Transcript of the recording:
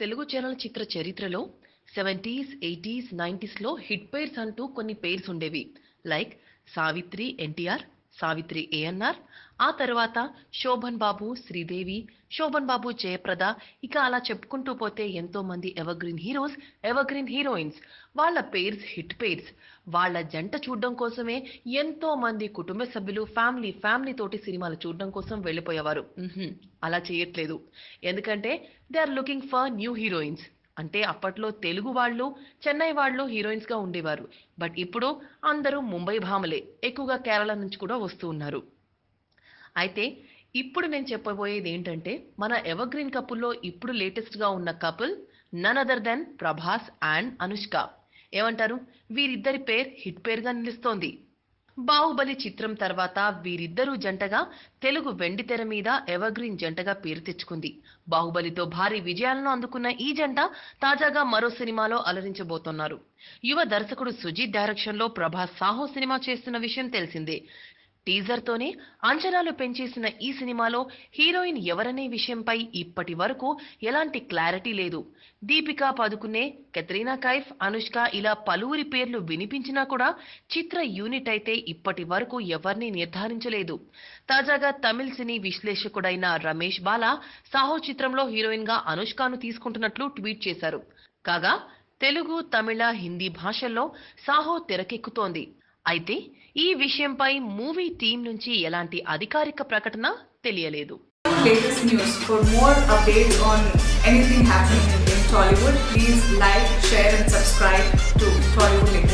తెలుగు చలనచిత్ర చరిత్రలో seventies eighties నైంటీస్లో హిట్ పేర్స్ అంటూ కొన్ని పేర్స్ ఉండేవి. లైక్ సావిత్రి ఎన్టీఆర్ సావిత్రి ఏఎన్ఆర్ ఆ తర్వాత శోభన్ బాబు శ్రీదేవి శోభన్ బాబు జయప్రద. ఇక అలా చెప్పుకుంటూ పోతే ఎంతో మంది ఎవర్గ్రీన్ హీరోస్ ఎవర్గ్రీన్ హీరోయిన్స్ వాళ్ళ పేర్స్ హిట్ పేర్స్. వాళ్ళ జంట చూడడం కోసమే ఎంతో మంది కుటుంబ సభ్యులు ఫ్యామిలీ ఫ్యామిలీ తోటి సినిమాలు చూడడం కోసం వెళ్ళిపోయేవారు. అలా చేయట్లేదు. ఎందుకంటే they are looking for new heroines అంటే అప్పట్లో తెలుగు వాళ్ళు చెన్నై వాళ్ళు హీరోయిన్స్గా ఉండేవారు. బట్ ఇప్పుడు అందరూ ముంబై భామలే. ఎక్కువగా కేరళ నుంచి కూడా వస్తూ ఉన్నారు. అయితే ఇప్పుడు నేను చెప్పబోయేది ఏంటంటే మన ఎవర్గ్రీన్ కపుల్లో ఇప్పుడు లేటెస్ట్గా ఉన్న couple none other than Prabhas and Anushka. ఏమంటారు? వీరిద్దరి పేర్ హిట్ పేరుగా నిలుస్తోంది. బాహుబలి చిత్రం తర్వాత వీరిద్దరూ జంటగా తెలుగు వెండితెర మీద ఎవర్గ్రీన్ జంటగా పేరు తెచ్చుకుంది. బాహుబలితో భారీ విజయాలను అందుకున్న ఈ జంట తాజాగా మరో సినిమాలో అలరించబోతున్నారు. యువ దర్శకుడు సుజీత్ డైరెక్షన్లో ప్రభాస్ సాహో సినిమా చేస్తున్న విషయం తెలిసిందే. టీజర్తోనే అంచనాలు పెంచేసిన ఈ సినిమాలో హీరోయిన్ ఎవరనే విషయంపై ఇప్పటి వరకు ఎలాంటి క్లారిటీ లేదు. దీపికా పదుకునే కెత్రీనా కైఫ్ అనుష్క ఇలా పలువురి పేర్లు వినిపించినా కూడా చిత్ర యూనిట్ అయితే ఇప్పటి వరకు ఎవరిని నిర్ధారించలేదు. తాజాగా తమిళ్ సినీ విశ్లేషకుడైన రమేష్ బాలా సాహో చిత్రంలో హీరోయిన్గా అనుష్కను తీసుకుంటున్నట్లు ట్వీట్ చేశారు. కాగా తెలుగు తమిళ హిందీ భాషల్లో సాహో తెరకెక్కుతోంది. అయితే ఈ విషయంపై మూవీ టీం నుంచి ఎలాంటి అధికారిక ప్రకటన తెలియలేదు latest news. For more updates on anything happening in, in Tollywood, please like, share, and subscribe to Tollywood Latest.